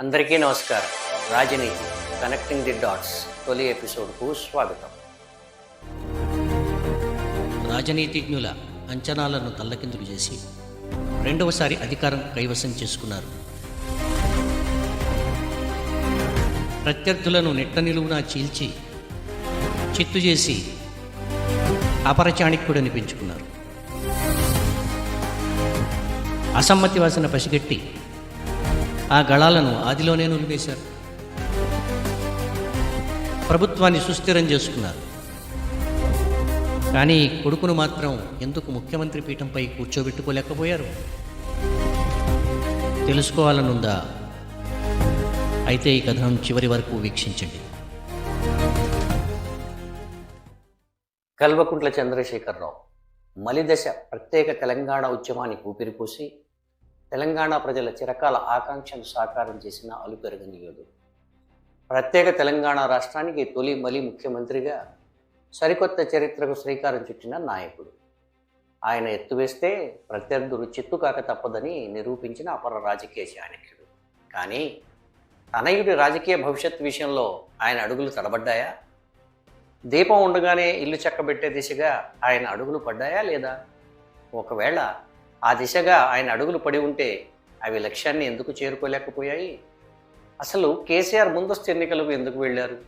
అందరికీ నమస్కారం. రాజనీతి కనెక్టింగ్ ది డాట్స్ తొలి ఎపిసోడ్కు స్వాగతం. రాజనీతిజ్ఞుల అంచనాలను తల్లకిందులు చేసి రెండవసారి అధికారం కైవసం చేసుకున్నారు. ప్రత్యర్థులను నెట్ట నిలువునా చీల్చి చిత్తు చేసి అపరచాణిక్యుడని పెంచుకున్నారు. అసమ్మతి వాసన పసిగట్టి ఆ గళాలను ఆదిలోనే నులిపేశారు. ప్రభుత్వాన్ని సుస్థిరం చేసుకున్నారు. కానీ కొడుకును మాత్రం ఎందుకు ముఖ్యమంత్రి పీఠంపై కూర్చోబెట్టుకోలేకపోయారు? తెలుసుకోవాలనుందా? అయితే ఈ కథనం చివరి వరకు వీక్షించండి. కల్వకుంట్ల చంద్రశేఖరరావు మలిదశ ప్రత్యేక తెలంగాణ ఉద్యమానికి ఊపిరిపోసి తెలంగాణ ప్రజల చిరకాల ఆకాంక్షను సాకారం చేసిన అలుపెరగనీయుడు ప్రత్యేక తెలంగాణ రాష్ట్రానికి తొలి మలి ముఖ్యమంత్రిగా సరికొత్త చరిత్రకు శ్రీకారం చుట్టిన నాయకుడు. ఆయన ఎత్తువేస్తే ప్రత్యర్థులు చిత్తుకాక తప్పదని నిరూపించిన అపర రాజకీయ చాణక్యుడు కానీ తనయుడి రాజకీయ భవిష్యత్ విషయంలో ఆయన అడుగులు తడబడ్డాయా? దీపం ఉండగానే ఇల్లు చక్కబెట్టే దిశగా ఆయన అడుగులు పడ్డాయా లేదా? ఒకవేళ ఆ దిశగా ఆయన అడుగులు పడి ఉంటే అవి లక్ష్యాన్ని ఎందుకు చేరుకోలేకపోయాయి? అసలు కేసీఆర్ ముందస్తు ఎన్నికలకు ఎందుకు వెళ్ళారు?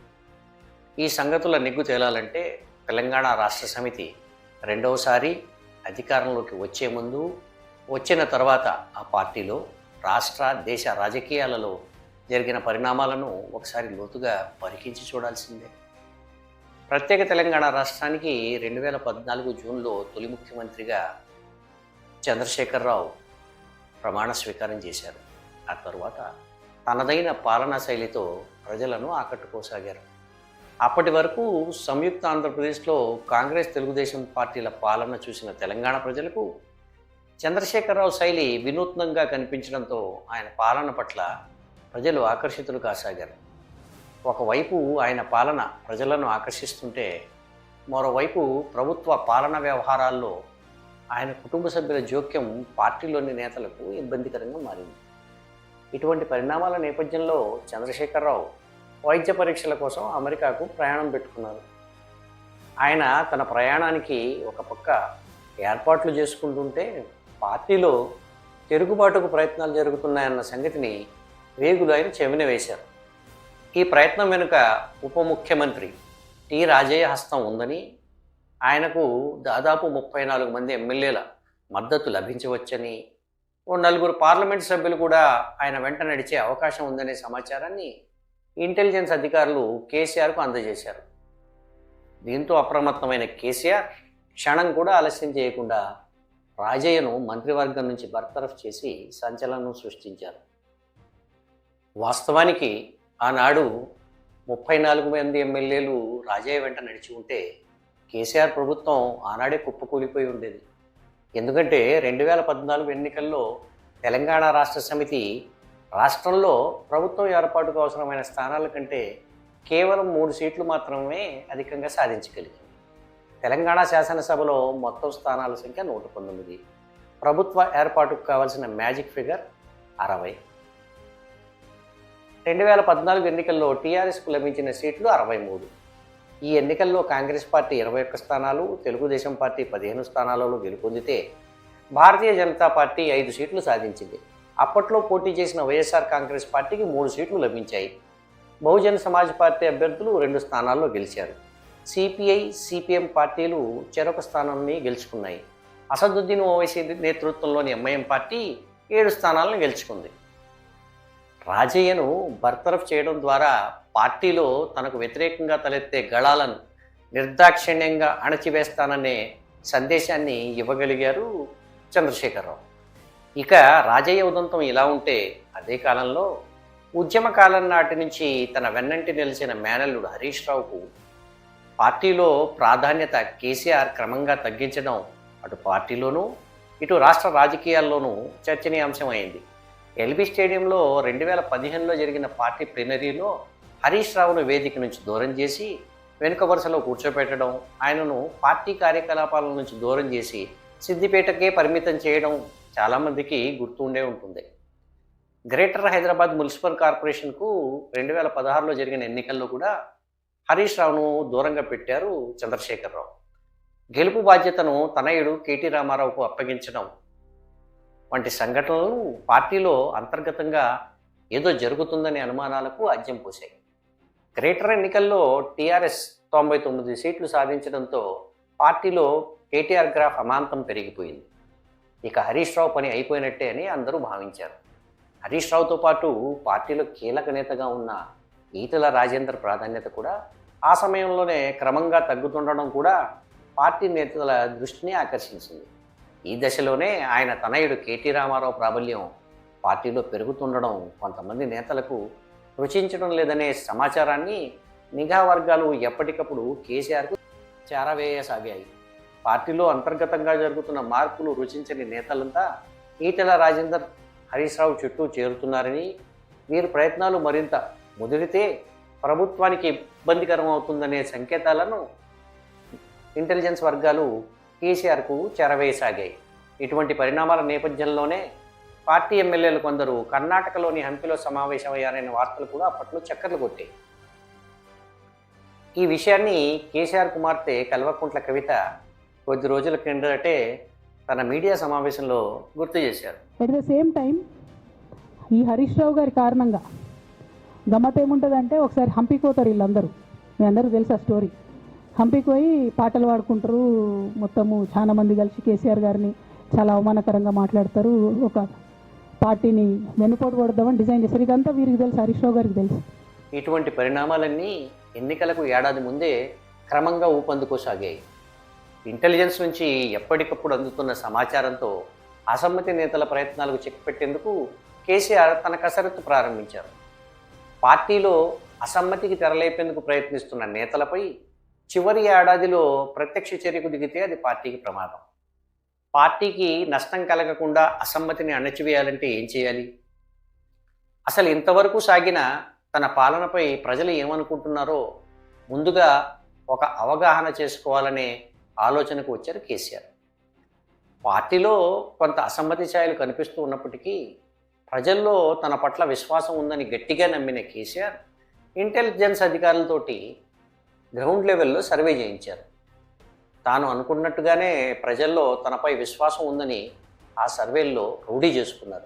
ఈ సంగతుల నిగ్గు తేలాలంటే తెలంగాణ రాష్ట్ర సమితి రెండవసారి అధికారంలోకి వచ్చే ముందు వచ్చిన తర్వాత ఆ పార్టీలో రాష్ట్ర దేశ రాజకీయాలలో జరిగిన పరిణామాలను ఒకసారి లోతుగా పరికించి చూడాల్సిందే. ప్రత్యేక తెలంగాణ రాష్ట్రానికి రెండు వేల పద్నాలుగు జూన్లో తొలి ముఖ్యమంత్రిగా చంద్రశేఖరరావు ప్రమాణ స్వీకారం చేశారు. ఆ తరువాత తనదైన పాలనా శైలితో ప్రజలను ఆకట్టుకోసాగారు. అప్పటి వరకు సంయుక్త ఆంధ్రప్రదేశ్లో కాంగ్రెస్ తెలుగుదేశం పార్టీల పాలన చూసిన తెలంగాణ ప్రజలకు చంద్రశేఖరరావు శైలి వినూత్నంగా కనిపించడంతో ఆయన పాలన పట్ల ప్రజలు ఆకర్షితులు కాసాగారు. ఒకవైపు ఆయన పాలన ప్రజలను ఆకర్షిస్తుంటే మరోవైపు ప్రభుత్వ పాలన వ్యవహారాల్లో ఆయన కుటుంబ సభ్యుల జోక్యం పార్టీలోని నేతలకు ఇబ్బందికరంగా మారింది. ఇటువంటి పరిణామాల నేపథ్యంలో చంద్రశేఖరరావు వైద్య పరీక్షల కోసం అమెరికాకు ప్రయాణం పెట్టుకున్నారు. ఆయన తన ప్రయాణానికి ఒక పక్క ఏర్పాట్లు చేసుకుంటుంటే పార్టీలో తిరుగుబాటుకు ప్రయత్నాలు జరుగుతున్నాయన్న సంగతిని వేగులు ఆయన చెవిన వేశారు. ఈ ప్రయత్నం వెనుక ఉప ముఖ్యమంత్రి టి రాజయ్య హస్తం ఉందని ఆయనకు దాదాపు ముప్పై నాలుగు మంది ఎమ్మెల్యేల మద్దతు లభించవచ్చని ఓ నలుగురు పార్లమెంట్ సభ్యులు కూడా ఆయన వెంట నడిచే అవకాశం ఉందనే సమాచారాన్ని ఇంటెలిజెన్స్ అధికారులు కేసీఆర్కు అందజేశారు. దీంతో అప్రమత్తమైన కేసీఆర్ క్షణం కూడా ఆలస్యం చేయకుండా రాజయ్యను మంత్రివర్గం నుంచి బర్తరఫ్ చేసి సంచలనం సృష్టించారు. వాస్తవానికి ఆనాడు ముప్పై నాలుగు మంది ఎమ్మెల్యేలు రాజయ్య వెంట నడిచి ఉంటే కేసీఆర్ ప్రభుత్వం ఆనాడే కుప్పకూలిపోయి ఉండేది. ఎందుకంటే రెండు వేల పద్నాలుగు ఎన్నికల్లో తెలంగాణ రాష్ట్ర సమితి రాష్ట్రంలో ప్రభుత్వం ఏర్పాటుకు అవసరమైన స్థానాల కంటే కేవలం మూడు సీట్లు మాత్రమే అధికంగా సాధించగలిగింది. తెలంగాణ శాసనసభలో మొత్తం స్థానాల సంఖ్య నూట పంతొమ్మిది. ప్రభుత్వ ఏర్పాటుకు కావాల్సిన మ్యాజిక్ ఫిగర్ అరవై. రెండు వేల పద్నాలుగు ఎన్నికల్లో టీఆర్ఎస్కు లభించిన సీట్లు అరవై మూడు. ఈ ఎన్నికల్లో కాంగ్రెస్ పార్టీ ఇరవై ఒక్క స్థానాలు తెలుగుదేశం పార్టీ పదిహేను స్థానాలలో గెలుపొందితే భారతీయ జనతా పార్టీ ఐదు సీట్లు సాధించింది. అప్పట్లో పోటీ చేసిన వైఎస్ఆర్ కాంగ్రెస్ పార్టీకి మూడు సీట్లు లభించాయి. బహుజన సమాజ్ పార్టీ అభ్యర్థులు రెండు స్థానాల్లో గెలిచారు. సిపిఐ సిపిఎం పార్టీలు చెరొక స్థానాన్ని గెలుచుకున్నాయి. అసదుద్దీన్ ఓవైసీ నేతృత్వంలోని ఎంఐఎం పార్టీ ఏడు స్థానాలను గెలుచుకుంది. రాజయ్యను బర్తరఫ్ చేయడం ద్వారా పార్టీలో తనకు వ్యతిరేకంగా తలెత్తే గళాలను నిర్దాక్షిణ్యంగా అణచివేస్తాననే సందేశాన్ని ఇవ్వగలిగారు చంద్రశేఖరరావు. ఇక రాజయ్య ఉదంతం ఇలా ఉంటే అదే కాలంలో ఉద్యమ కాలం నాటి నుంచి తన వెన్నంటి నిలిచిన మేనల్లుడు హరీష్ రావుకు పార్టీలో ప్రాధాన్యత కేసీఆర్ క్రమంగా తగ్గించడం అటు పార్టీలోనూ ఇటు రాష్ట్ర రాజకీయాల్లోనూ చర్చనీయాంశమైంది. ఎల్బీ స్టేడియంలో రెండు వేల పదిహేనులో జరిగిన పార్టీ ప్లీనరీలో హరీష్ రావును వేదిక నుంచి దూరం చేసి వెనుక వరుసలో కూర్చోపెట్టడం ఆయనను పార్టీ కార్యకలాపాల నుంచి దూరం చేసి సిద్దిపేటకే పరిమితం చేయడం చాలామందికి గుర్తుండే ఉంటుంది. గ్రేటర్ హైదరాబాద్ మున్సిపల్ కార్పొరేషన్కు రెండు వేల పదహారులో జరిగిన ఎన్నికల్లో కూడా హరీష్ రావును దూరంగా పెట్టారు చంద్రశేఖరరావు. గెలుపు బాధ్యతను తనయుడు కేటీ రామారావుకు అప్పగించడం. వంటి సంఘటనలు పార్టీలో అంతర్గతంగా ఏదో జరుగుతుందనే అనుమానాలకు ఆజ్యం పోశాయి. గ్రేటర్ ఎన్నికల్లో టీఆర్ఎస్ తొంభై తొమ్మిది సీట్లు సాధించడంతో పార్టీలో కేటీఆర్ గ్రాఫ్ అమాంతం పెరిగిపోయింది. ఇక హరీష్ రావు పని అయిపోయినట్టే అని అందరూ భావించారు. హరీష్ రావుతో పాటు పార్టీలో కీలక నేతగా ఉన్న ఈటల రాజేందర్ ప్రాధాన్యత కూడా ఆ సమయంలోనే క్రమంగా తగ్గుతుండడం కూడా పార్టీ నేతల దృష్టిని ఆకర్షించింది. ఈ దశలోనే ఆయన తనయుడు కేటీ రామారావు ప్రాబల్యం పార్టీలో పెరుగుతుండడం కొంతమంది నేతలకు రుచించడం లేదనే సమాచారాన్ని నిఘా వర్గాలు ఎప్పటికప్పుడు కేసీఆర్కు చేరవేయసాగాయి. పార్టీలో అంతర్గతంగా జరుగుతున్న మార్పులు రుచించని నేతలంతా ఈటెల రాజేందర్ హరీష్ రావు చుట్టూ చేరుతున్నారని వీరి ప్రయత్నాలు మరింత ముదిరితే ప్రభుత్వానికి ఇబ్బందికరం అవుతుందనే సంకేతాలను ఇంటెలిజెన్స్ వర్గాలు కేసీఆర్కు చేరవేయసాగాయి. ఇటువంటి పరిణామాల నేపథ్యంలోనే పార్టీ ఎమ్మెల్యేలు కొందరు కర్ణాటకలోని హంపిలో సమావేశమయ్యారనే వార్తలు కూడా అప్పట్లో చక్కర్లు కొట్టాయి. ఈ విషయాన్ని కేసీఆర్ కుమార్తె కల్వకుంట్ల కవిత కొద్ది రోజుల కిందటే తన మీడియా సమావేశంలో గుర్తు చేశారు. అట్ ద సేమ్ టైం ఈ హరీష్ రావు గారి కారణంగా గమ్మత్ ఏముంటుందంటే ఒకసారి హంపికి పోతారు వీళ్ళందరూ. మీ అందరూ తెలుసు ఆ స్టోరీ? హంపికి పోయి పాటలు పాడుకుంటారు. మొత్తము చాలా మంది కలిసి కేసీఆర్ గారిని చాలా అవమానకరంగా మాట్లాడతారు. ఒక పార్టీని వెన్నుపోటు కొడదామని డిజైన్ చేశారు. ఇదంతా వీరికి తెలుసు హరీష్ రావు గారికి తెలుసు. ఇటువంటి పరిణామాలన్నీ ఎన్నికలకు ఏడాది ముందే క్రమంగా ఊపందుకోసాగాయి. ఇంటెలిజెన్స్ నుంచి ఎప్పటికప్పుడు అందుతున్న సమాచారంతో అసమ్మతి నేతల ప్రయత్నాలకు చెక్ పెట్టేందుకు కేసీఆర్ తన కసరత్తు ప్రారంభించారు. పార్టీలో అసమ్మతికి తెరలేపేందుకు ప్రయత్నిస్తున్న నేతలపై చివరి ఏడాదిలో ప్రత్యక్ష చర్యకు దిగితే అది పార్టీకి ప్రమాదం. పార్టీకి నష్టం కలగకుండా అసమ్మతిని అణచివేయాలంటే ఏం చేయాలి? అసలు ఇంతవరకు సాగిన తన పాలనపై ప్రజలు ఏమనుకుంటున్నారో ముందుగా ఒక అవగాహన చేసుకోవాలనే ఆలోచనకు వచ్చారు కేసీఆర్. పార్టీలో కొంత అసమ్మతి ఛాయలు కనిపిస్తూ ఉన్నప్పటికీ ప్రజల్లో తన పట్ల విశ్వాసం ఉందని గట్టిగా నమ్మిన కేసీఆర్ ఇంటెలిజెన్స్ అధికారులతోటి గ్రౌండ్ లెవెల్లో సర్వే చేయించారు. తాను అనుకున్నట్టుగానే ప్రజల్లో తనపై విశ్వాసం ఉందని ఆ సర్వేల్లో రూఢీ చేసుకున్నారు.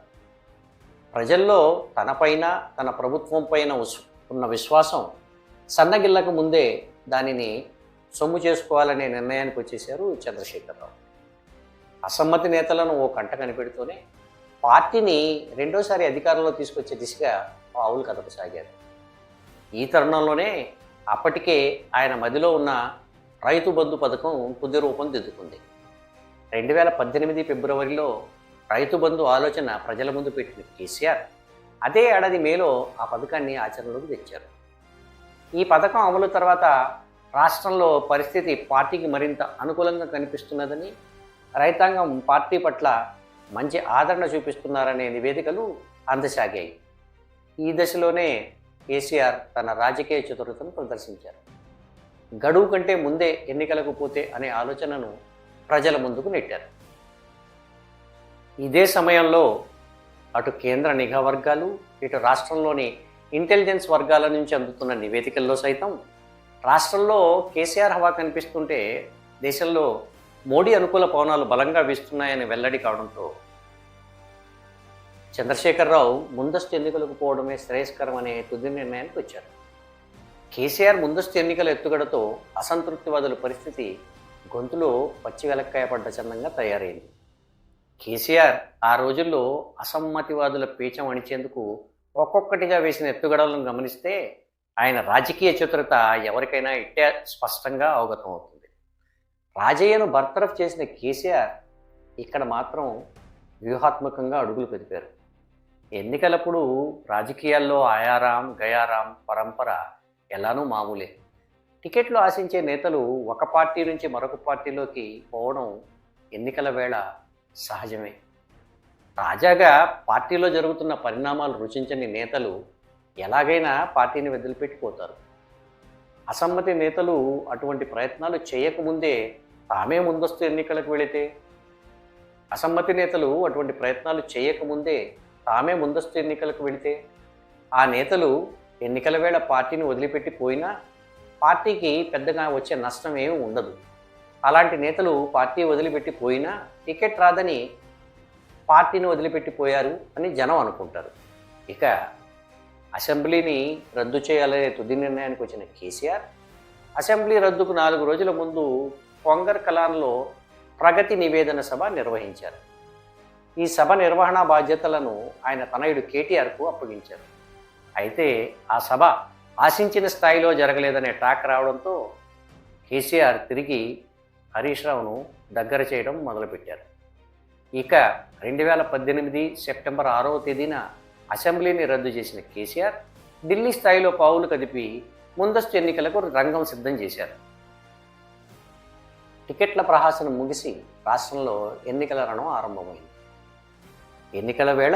ప్రజల్లో తనపైన తన ప్రభుత్వం పైన ఉన్న విశ్వాసం సన్నగిల్లక ముందే దానిని సొమ్ము చేసుకోవాలనే నిర్ణయానికి వచ్చేశారు చంద్రశేఖరరావు. అసమ్మతి నేతలను ఓ కంట కనిపెడుతూనే పార్టీని రెండోసారి అధికారంలో తీసుకొచ్చే దిశగా పావులు కదపసాగారు. ఈ తరుణంలోనే అప్పటికే ఆయన మదిలో ఉన్న రైతు బంధు పథకం తుది రూపం దిద్దుకుంది. రెండు వేల పద్దెనిమిది ఫిబ్రవరిలో రైతు బంధు ఆలోచన ప్రజల ముందు పెట్టిన కేసీఆర్. అదే ఏడాది మేలో ఆ పథకాన్ని ఆచరణలోకి తెచ్చారు. ఈ పథకం అమలు తర్వాత రాష్ట్రంలో పరిస్థితి పార్టీకి మరింత అనుకూలంగా కనిపిస్తున్నదని రైతాంగం పార్టీ పట్ల మంచి ఆదరణ చూపిస్తున్నారనే నివేదికలు అందసాగాయి. ఈ దశలోనే కేసీఆర్ తన రాజకీయ చతురతను ప్రదర్శించారు. గడువు కంటే ముందే ఎన్నికలకు పోతే అనే ఆలోచనను ప్రజల ముందుకు నెట్టారు. ఇదే సమయంలో అటు కేంద్ర నిఘా వర్గాలు ఇటు రాష్ట్రంలోని ఇంటెలిజెన్స్ వర్గాల నుంచి అందుతున్న నివేదికల్లో సైతం రాష్ట్రంలో కేసీఆర్ హవా కనిపిస్తుంటే దేశంలో మోడీ అనుకూల పవనాలు బలంగా వీస్తున్నాయని వెల్లడి కావడంతో చంద్రశేఖరరావు ముందస్తు ఎన్నికలకు పోవడమే శ్రేయస్కరం అనే తుది నిర్ణయానికి వచ్చారు. కేసీఆర్ ముందస్తు ఎన్నికల ఎత్తుగడతో అసంతృప్తివాదుల పరిస్థితి గొంతులో పచ్చి వెలక్కాయ పడ్డ చందంగా తయారైంది. కేసీఆర్ ఆ రోజుల్లో అసమ్మతివాదుల పీచం అణిచేందుకు ఒక్కొక్కటిగా వేసిన ఎత్తుగడలను గమనిస్తే ఆయన రాజకీయ చతురత ఎవరికైనా ఇట్టే స్పష్టంగా అవగతం అవుతుంది. రాజయ్యను బర్తరఫ్ చేసిన కేసీఆర్ ఇక్కడ మాత్రం వ్యూహాత్మకంగా అడుగులు పెదిపారు. ఎన్నికలప్పుడు రాజకీయాల్లో ఆయారాం గయారాం పరంపర ఎలానూ మామూలే. టికెట్లు ఆశించే నేతలు ఒక పార్టీ నుంచి మరొక పార్టీలోకి పోవడం ఎన్నికల వేళ సహజమే. తాజాగా పార్టీలో జరుగుతున్న పరిణామాలు రుచించని నేతలు ఎలాగైనా పార్టీని వదిలిపెట్టిపోతారు. అసమ్మతి నేతలు అటువంటి ప్రయత్నాలు చేయకముందే తామే ముందస్తు ఎన్నికలకు వెళితే అసమ్మతి నేతలు అటువంటి ప్రయత్నాలు చేయకముందే తామే ముందస్తు ఎన్నికలకు వెళితే ఆ నేతలు ఎన్నికల వేళ పార్టీని వదిలిపెట్టి పోయినా పార్టీకి పెద్దగా వచ్చే నష్టం ఏమీ ఉండదు. అలాంటి నేతలు పార్టీ వదిలిపెట్టి పోయినా టికెట్ రాదని పార్టీని వదిలిపెట్టిపోయారు అని జనం అనుకుంటారు. ఇక అసెంబ్లీని రద్దు చేయాలనే తుది నిర్ణయానికి వచ్చిన కేసీఆర్ అసెంబ్లీ రద్దుకు నాలుగు రోజుల ముందు కొంగర్ కలాన్లో ప్రగతి నివేదన సభ నిర్వహించారు. ఈ సభ నిర్వహణ బాధ్యతలను ఆయన తనయుడు కేటీఆర్కు అప్పగించారు. అయితే ఆ సభ ఆశించిన స్థాయిలో జరగలేదనే టాక్ రావడంతో కేసీఆర్ తిరిగి హరీష్ రావును దగ్గర చేయడం మొదలుపెట్టారు. ఇక రెండు వేల పద్దెనిమిది సెప్టెంబర్ ఆరవ తేదీన అసెంబ్లీని రద్దు చేసిన కేసీఆర్ ఢిల్లీ స్థాయిలో పావులు కదిపి ముందస్తు ఎన్నికలకు రంగం సిద్ధం చేశారు. టికెట్ల ప్రహాసనం ముగిసి రాష్ట్రంలో ఎన్నికల రణం ఆరంభమైంది. ఎన్నికల వేళ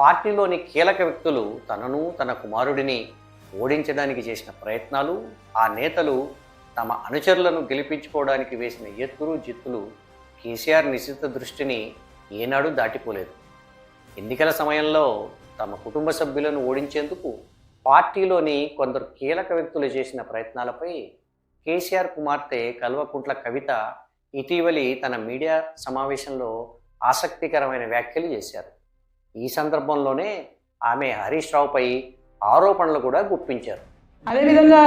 పార్టీలోని కీలక వ్యక్తులు తనను తన కుమారుడిని ఓడించడానికి చేసిన ప్రయత్నాలు ఆ నేతలు తమ అనుచరులను గెలిపించుకోవడానికి వేసిన ఎత్తులు జిత్తులు కేసీఆర్ నిశ్చిత దృష్టిని ఏనాడు దాటిపోలేదు. ఎన్నికల సమయంలో తమ కుటుంబ సభ్యులను ఓడించేందుకు పార్టీలోని కొందరు కీలక వ్యక్తులు చేసిన ప్రయత్నాలపై కేసీఆర్ కుమార్తె కల్వకుంట్ల కవిత ఇటీవలి తన మీడియా సమావేశంలో ఆసక్తికరమైన వ్యాఖ్యలు చేశారు. ఈ సందర్భంలోనే ఆమె హరీష్ రావుపై ఆరోపణలు కూడా గుప్పించారు. అదేవిధంగా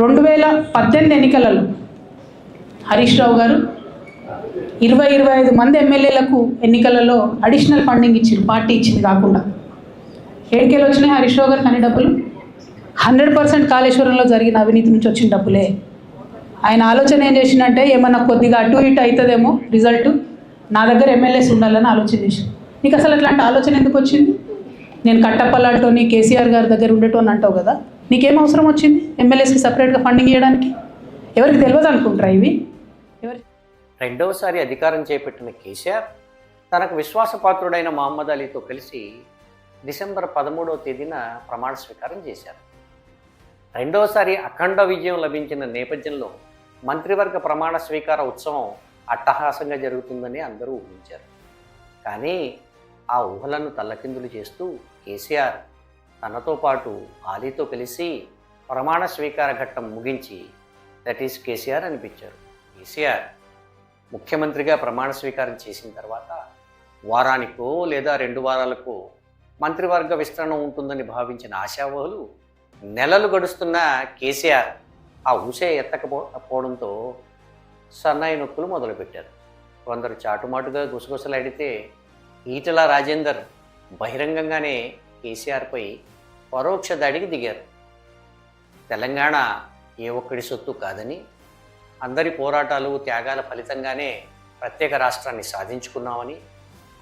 రెండు వేల పద్దెనిమిది ఎన్నికలలో హరీష్ రావు గారు ఇరవై ఇరవై ఐదు మంది ఎమ్మెల్యేలకు ఎన్నికలలో అడిషనల్ ఫండింగ్ ఇచ్చింది పార్టీ ఇచ్చింది కాకుండా. ఏడుకేలు వచ్చినాయి హరీష్ రావు గారికి అన్ని డబ్బులు? హండ్రెడ్ పర్సెంట్ కాళేశ్వరంలో జరిగిన అవినీతి నుంచి వచ్చిన డబ్బులే. ఆయన ఆలోచన ఏం చేసిందంటే ఏమన్నా కొద్దిగా అటు ఇటు అవుతుందేమో రిజల్ట్. నా దగ్గర ఎమ్మెల్యేస్ ఉండాలని ఆలోచన చేసింది నీకు అసలు అట్లాంటి ఆలోచన ఎందుకు వచ్చింది? నేను కట్టప్పలాంటోని కేసీఆర్ గారి దగ్గర ఉండేటోని అంటావు కదా నీకేం అవసరం వచ్చింది ఎమ్మెల్యేస్కి సపరేట్గా ఫండింగ్ ఇవ్వడానికి ఎవరికి తెలియదు అనుకుంటారా ఇవి? ఎవరి రెండవసారి అధికారం చేపట్టిన కేసీఆర్ తనకు విశ్వాసపాత్రుడైన మహమ్మద్ అలీతో కలిసి డిసెంబర్ పదమూడవ తేదీన ప్రమాణ స్వీకారం చేశారు. రెండవసారి అఖండ విజయం లభించిన నేపథ్యంలో మంత్రివర్గ ప్రమాణ స్వీకార ఉత్సవం అట్టహాసంగా జరుగుతుందని అందరూ ఊహించారు. కానీ ఆ ఊహలను తల్లకిందులు చేస్తూ కేసీఆర్ తనతో పాటు ఆలీతో కలిసి ప్రమాణ స్వీకార ఘట్టం ముగించి దట్ ఈస్ కేసీఆర్ అనిపించారు. కేసీఆర్ ముఖ్యమంత్రిగా ప్రమాణ స్వీకారం చేసిన తర్వాత వారానికో లేదా రెండు వారాలకో మంత్రివర్గ విస్తరణ ఉంటుందని భావించిన ఆశావహులు నెలలు గడుస్తున్న కేసీఆర్ ఆ ఊసే ఎత్తకపోవడంతో సన్నాయి నొక్కులు మొదలుపెట్టారు. కొందరు చాటుమాటుగా గుసగుసలాడితే ఈటల రాజేందర్ బహిరంగంగానే కేసీఆర్పై పరోక్ష దాడికి దిగారు. తెలంగాణ ఏ ఒక్కడి సొత్తు కాదని అందరి పోరాటాలు త్యాగాల ఫలితంగానే ప్రత్యేక రాష్ట్రాన్ని సాధించుకున్నామని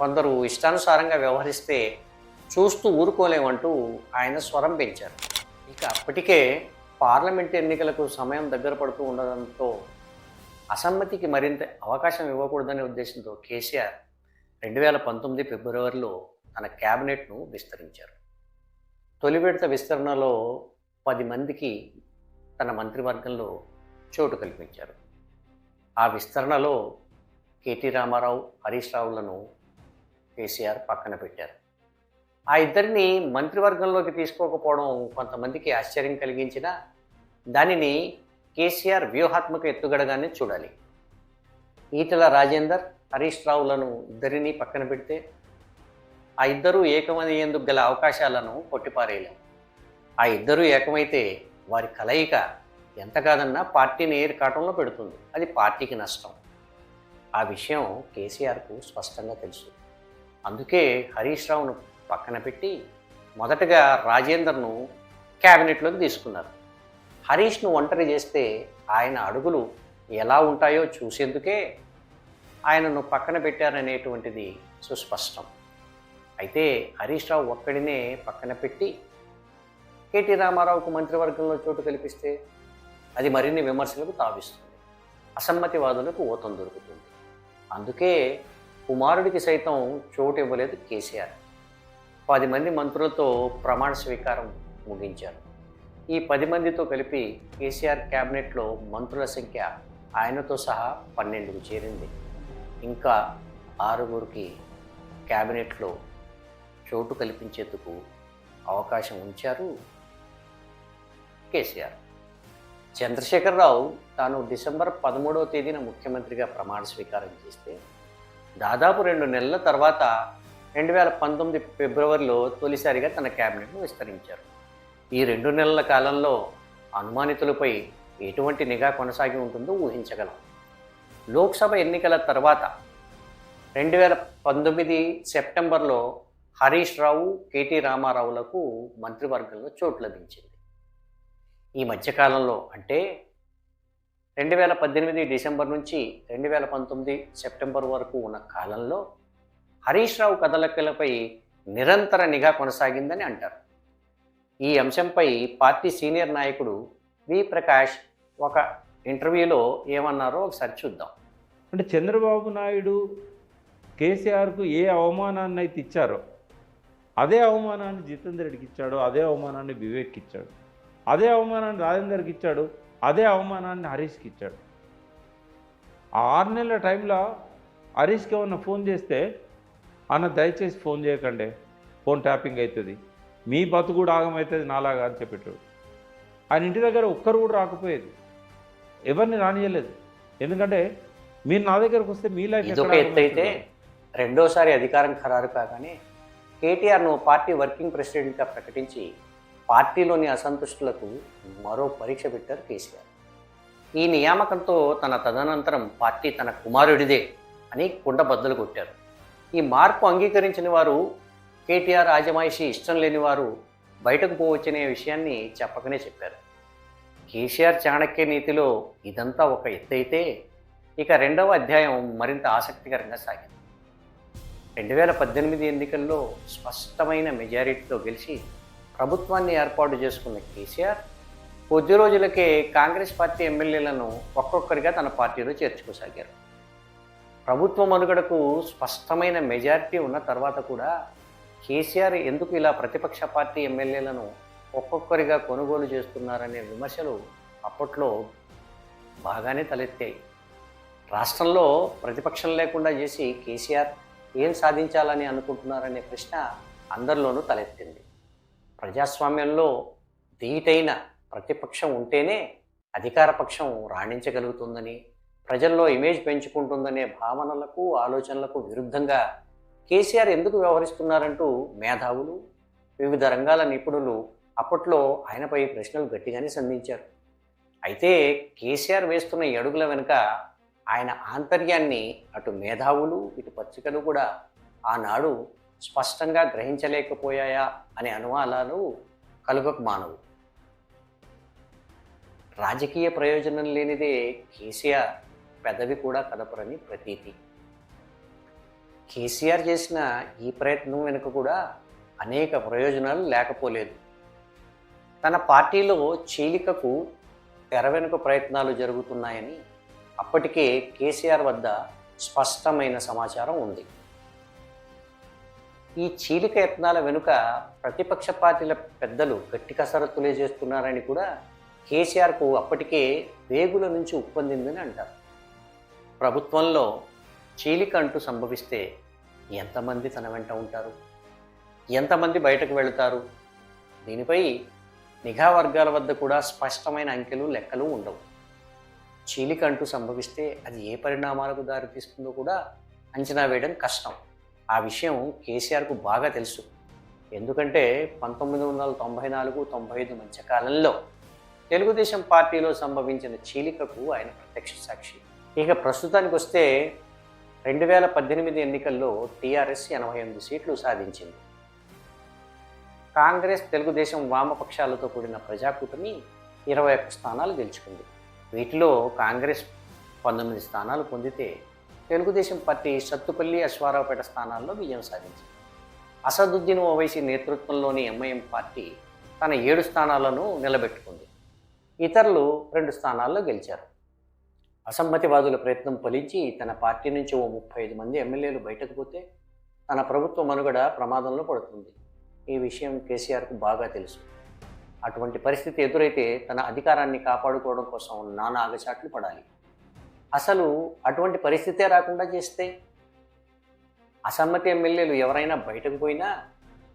కొందరు ఇష్టానుసారంగా వ్యవహరిస్తే చూస్తూ ఊరుకోలేమంటూ ఆయన స్వరం పెంచారు. ఇక అప్పటికే పార్లమెంట్ ఎన్నికలకు సమయం దగ్గర పడుతూ ఉండడంతో అసమ్మతికి మరింత అవకాశం ఇవ్వకూడదనే ఉద్దేశంతో కేసీఆర్ రెండు వేల పంతొమ్మిది ఫిబ్రవరిలో తన క్యాబినెట్ను విస్తరించారు. తొలి విడత విస్తరణలో పది మందికి తన మంత్రివర్గంలో చోటు కల్పించారు. ఆ విస్తరణలో కేటీ రామారావు హరీష్ రావులను కేసీఆర్ పక్కన పెట్టారు. ఆ ఇద్దరిని మంత్రివర్గంలోకి తీసుకోకపోవడం కొంతమందికి ఆశ్చర్యం కలిగించినా దానిని కేసీఆర్ వ్యూహాత్మక ఎత్తుగడగానే చూడాలి. ఈటల రాజేందర్ హరీష్ రావులను ఇద్దరిని పక్కన పెడితే ఆ ఇద్దరూ ఏకమయ్యేందుకు గల అవకాశాలను కొట్టిపారేయలేం. ఆ ఇద్దరూ ఏకమైతే వారి కలయిక ఎంత కాదన్నా పార్టీని ఏరు కాటంలో పెడుతుంది. అది పార్టీకి నష్టం. ఆ విషయం కేసీఆర్కు స్పష్టంగా తెలుసు. అందుకే హరీష్ రావును పక్కన పెట్టి మొదటగా రాజేందర్ను క్యాబినెట్లోకి తీసుకున్నారు. హరీష్ను ఒంటరి చేస్తే ఆయన అడుగులు ఎలా ఉంటాయో చూసేందుకే ఆయనను పక్కన పెట్టారనేటువంటిది సుస్పష్టం. అయితే హరీష్ రావు ఒక్కడినే పక్కన పెట్టి కేటీ రామారావుకు మంత్రివర్గంలో చోటు కల్పిస్తే అది మరిన్ని విమర్శలకు తావిస్తుంది. అసమ్మతివాదులకు ఊతం దొరుకుతుంది. అందుకే కుమారుడికి సైతం చోటు ఇవ్వలేదు కేసీఆర్. పది మంది మంత్రులతో ప్రమాణ స్వీకారం ముగించారు. ఈ పది మందితో కలిపి కేసీఆర్ క్యాబినెట్లో మంత్రుల సంఖ్య ఆయనతో సహా పన్నెండుకు చేరింది. ఇంకా ఆరుగురికి క్యాబినెట్లో చోటు కల్పించేందుకు అవకాశం ఉంచారు కేసీఆర్. చంద్రశేఖరరావు తాను డిసెంబర్ పదమూడవ తేదీన ముఖ్యమంత్రిగా ప్రమాణ స్వీకారం చేస్తే దాదాపు రెండు నెలల తర్వాత రెండు వేల పంతొమ్మిది ఫిబ్రవరిలో తొలిసారిగా తన క్యాబినెట్ను విస్తరించారు. ఈ రెండు నెలల కాలంలో అనుమానితులపై ఎటువంటి నిఘా కొనసాగి ఉంటుందో ఊహించగలం. లోక్సభ ఎన్నికల తర్వాత రెండు వేల పంతొమ్మిది సెప్టెంబర్లో హరీష్ రావు కేటీ రామారావులకు మంత్రివర్గంలో చోటు లభించింది. ఈ మధ్యకాలంలో అంటే రెండు వేల పద్దెనిమిది డిసెంబర్ నుంచి రెండు వేల పంతొమ్మిది సెప్టెంబర్ వరకు ఉన్న కాలంలో హరీష్ రావు కథలకలపై నిరంతర నిఘా కొనసాగిందని అంటారు. ఈ అంశంపై పార్టీ సీనియర్ నాయకుడు వి ప్రకాష్ ఒక ఇంటర్వ్యూలో ఏమన్నారో ఒకసారి చూద్దాం. అంటే చంద్రబాబు నాయుడు కేసీఆర్కు ఏ అవమానాన్ని అయితే ఇచ్చారో అదే అవమానాన్ని జితేందర్ రెడ్డికి ఇచ్చాడు అదే అవమానాన్ని వివేక్కి ఇచ్చాడు అదే అవమానాన్ని రాజేందర్కి ఇచ్చాడు అదే అవమానాన్ని హరీష్కి ఇచ్చాడు. ఆ ఆరు నెలల టైంలో హరీష్కి ఏమన్నా ఫోన్ చేస్తే అన్న దయచేసి ఫోన్ చేయకండి ఫోన్ ట్యాపింగ్ అవుతుంది మీ బతుకుడు కూడా ఆగమవుతుంది నాలాగా అని చెప్పేటాడు. ఆయన ఇంటి దగ్గర ఒక్కరు కూడా రాకపోయేది. ఎవరిని రానియలేదు. ఎందుకంటే మీరు నా దగ్గరకు వస్తే మీ లైఫ్ ఇదొక ఎత్తు అయితే రెండోసారి అధికారం ఖరారు కాగానే కేటీఆర్ను పార్టీ వర్కింగ్ ప్రెసిడెంట్గా ప్రకటించి పార్టీలోని అసంతుష్టులకు మరో పరీక్ష పెట్టారు కేసీఆర్. ఈ నియామకంతో తన తదనంతరం పార్టీ తన కుమారుడిదే అని కుండ బద్దలు కొట్టారు. ఈ మార్పు అంగీకరించిన వారు కేటీఆర్ ఆజమాయిషి ఇష్టం లేని వారు బయటకు పోవచ్చనే విషయాన్ని చెప్పకనే చెప్పారు. కేసీఆర్ చాణక్య నీతిలో ఇదంతా ఒక ఎత్తైతే ఇక రెండవ అధ్యాయం మరింత ఆసక్తికరంగా సాగింది. రెండు వేల పద్దెనిమిది ఎన్నికల్లో స్పష్టమైన మెజారిటీతో గెలిచి ప్రభుత్వాన్ని ఏర్పాటు చేసుకున్న కేసీఆర్ కొద్ది రోజులకే కాంగ్రెస్ పార్టీ ఎమ్మెల్యేలను ఒక్కొక్కరిగా తన పార్టీలో చేర్చుకోసాగారు. ప్రభుత్వ మనుగడకు స్పష్టమైన మెజారిటీ ఉన్న తర్వాత కూడా కేసీఆర్ ఎందుకు ఇలా ప్రతిపక్ష పార్టీ ఎమ్మెల్యేలను ఒక్కొక్కరిగా కొనుగోలు చేస్తున్నారనే విమర్శలు అప్పట్లో బాగానే తలెత్తాయి. రాష్ట్రంలో ప్రతిపక్షం లేకుండా చేసి కేసీఆర్ ఏం సాధించాలని అనుకుంటున్నారనే ప్రశ్న అందరిలోనూ తలెత్తింది. ప్రజాస్వామ్యంలో ధీటైన ప్రతిపక్షం ఉంటేనే అధికార పక్షం రాణించగలుగుతుందని ప్రజల్లో ఇమేజ్ పెంచుకుంటుందనే భావనలకు ఆలోచనలకు విరుద్ధంగా కేసీఆర్ ఎందుకు వ్యవహరిస్తున్నారంటూ మేధావులు వివిధ రంగాల నిపుణులు అప్పట్లో ఆయనపై ప్రశ్నలు గట్టిగానే సంధించారు. అయితే కేసీఆర్ వేస్తున్న ఈ అడుగుల వెనుక ఆయన ఆంతర్యాన్ని అటు మేధావులు ఇటు పత్రికలు కూడా ఆనాడు స్పష్టంగా గ్రహించలేకపోయాయా అనే అనుమానాలు కలుగకు మానవు. రాజకీయ ప్రయోజనం లేనిదే కేసీఆర్ పెదవి కూడా కదపరని ప్రతీతి. కేసీఆర్ చేసిన ఈ ప్రయత్నం వెనుక కూడా అనేక ప్రయోజనాలు లేకపోలేదు. తన పార్టీలో చీలికకు తెరవెనుక ప్రయత్నాలు జరుగుతున్నాయని అప్పటికే కేసీఆర్ వద్ద స్పష్టమైన సమాచారం ఉంది. ఈ చీలిక యత్నాల వెనుక ప్రతిపక్ష పార్టీల పెద్దలు గట్టి కసరత్తులే చేస్తున్నారని కూడా కేసీఆర్కు అప్పటికే వేగుల నుంచి ఉప్పొందిందని అంటారు. ప్రభుత్వంలో చీలిక అంటూ సంభవిస్తే ఎంతమంది తన వెంట ఉంటారు? ఎంతమంది బయటకు వెళతారు? దీనిపై నిఘా వర్గాల వద్ద కూడా స్పష్టమైన అంకెలు లెక్కలు ఉండవు. చీలిక అంటూ సంభవిస్తే అది ఏ పరిణామాలకు దారితీస్తుందో కూడా అంచనా వేయడం కష్టం. ఆ విషయం కేసీఆర్కు బాగా తెలుసు. ఎందుకంటే పంతొమ్మిది వందల తొంభై నాలుగు తొంభై ఐదు మధ్యకాలంలో తెలుగుదేశం పార్టీలో సంభవించిన చీలికకు ఆయన ప్రత్యక్ష సాక్షి. ఇక ప్రస్తుతానికి వస్తే రెండు వేల పద్దెనిమిది ఎన్నికల్లో టీఆర్ఎస్ ఎనభై ఎనిమిది సీట్లు సాధించింది. కాంగ్రెస్ తెలుగుదేశం వామపక్షాలతో కూడిన ప్రజాకూటమి ఇరవై ఒక్క స్థానాలు గెలుచుకుంది. వీటిలో కాంగ్రెస్ పంతొమ్మిది స్థానాలు పొందితే తెలుగుదేశం పార్టీ సత్తుపల్లి అశ్వారావుపేట స్థానాల్లో విజయం సాధించింది. అసదుద్దీన్ ఓవైసీ నేతృత్వంలోని ఎంఐఎం పార్టీ తన ఏడు స్థానాలను నిలబెట్టుకుంది. ఇతరులు రెండు స్థానాల్లో గెలిచారు. అసమ్మతివాదుల ప్రయత్నం ఫలించి తన పార్టీ నుంచి ఓ ముప్పై ఐదు మంది ఎమ్మెల్యేలు బయటకు పోతే తన ప్రభుత్వ మనుగడ ప్రమాదంలో పడుతుంది. ఈ విషయం కేసీఆర్కు బాగా తెలుసు. అటువంటి పరిస్థితి ఎదురైతే తన అధికారాన్ని కాపాడుకోవడం కోసం నానా అగచాట్లు పడాలి. అసలు అటువంటి పరిస్థితే రాకుండా చేస్తే? అసమ్మతి ఎమ్మెల్యేలు ఎవరైనా బయటకు పోయినా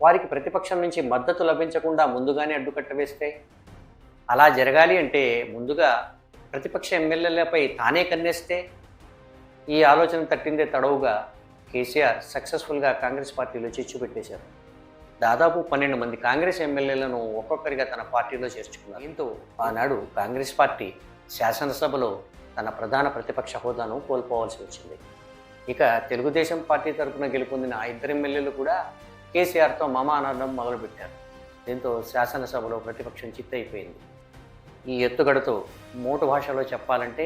వారికి ప్రతిపక్షం నుంచి మద్దతు లభించకుండా ముందుగానే అడ్డుకట్ట వేస్తే? అలా జరగాలి అంటే ముందుగా ప్రతిపక్ష ఎమ్మెల్యేలపై తానే కన్నేస్తే? ఈ ఆలోచన తట్టిందే తడవుగా కేసీఆర్ సక్సెస్ఫుల్గా కాంగ్రెస్ పార్టీలో చిచ్చు పెట్టేశారు. దాదాపు పన్నెండు మంది కాంగ్రెస్ ఎమ్మెల్యేలను ఒక్కొక్కరిగా తన పార్టీలో చేర్చుకున్నారు. దీంతో ఆనాడు కాంగ్రెస్ పార్టీ శాసనసభలో తన ప్రధాన ప్రతిపక్ష హోదాను కోల్పోవాల్సి వచ్చింది. ఇక తెలుగుదేశం పార్టీ తరఫున గెలుపొందిన ఆ ఇద్దరు ఎమ్మెల్యేలు కూడా కేసీఆర్తో మమా అనడం మొదలుపెట్టారు. దీంతో శాసనసభలో ప్రతిపక్షం చిత్తయిపోయింది ఈ ఎత్తుగడతో మూటు భాషలో చెప్పాలంటే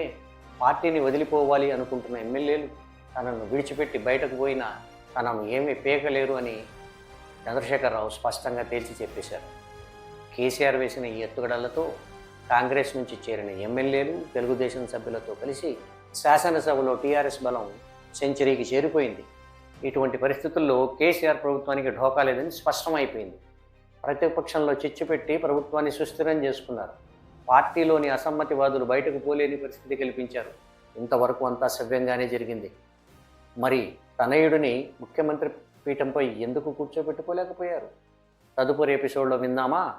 పార్టీని వదిలిపోవాలి అనుకుంటున్న ఎమ్మెల్యేలు తనను విడిచిపెట్టి బయటకు పోయినా తనను ఏమీ పేకలేరు అని చంద్రశేఖరరావు స్పష్టంగా తేల్చి చెప్పేశారు. కేసీఆర్ వేసిన ఈ ఎత్తుగడలతో కాంగ్రెస్ నుంచి చేరిన ఎమ్మెల్యేలు తెలుగుదేశం సభ్యులతో కలిసి శాసనసభలో టీఆర్ఎస్ బలం సెంచరీకి చేరిపోయింది. ఇటువంటి పరిస్థితుల్లో కేసీఆర్ ప్రభుత్వానికి ఢోకా లేదని స్పష్టమైపోయింది. ప్రతిపక్షంలో చిచ్చు పెట్టి ప్రభుత్వాన్ని సుస్థిరం చేసుకున్నారు. పార్టీలోని అసమ్మతివాదులు బయటకు పోలేని పరిస్థితి కల్పించారు. ఇంతవరకు అంతా సవ్యంగానే జరిగింది. మరి తనయుడిని ముఖ్యమంత్రి పీఠంపై ఎందుకు కూర్చోబెట్టుకోలేకపోయారు? తదుపరి ఎపిసోడ్లో విందామా?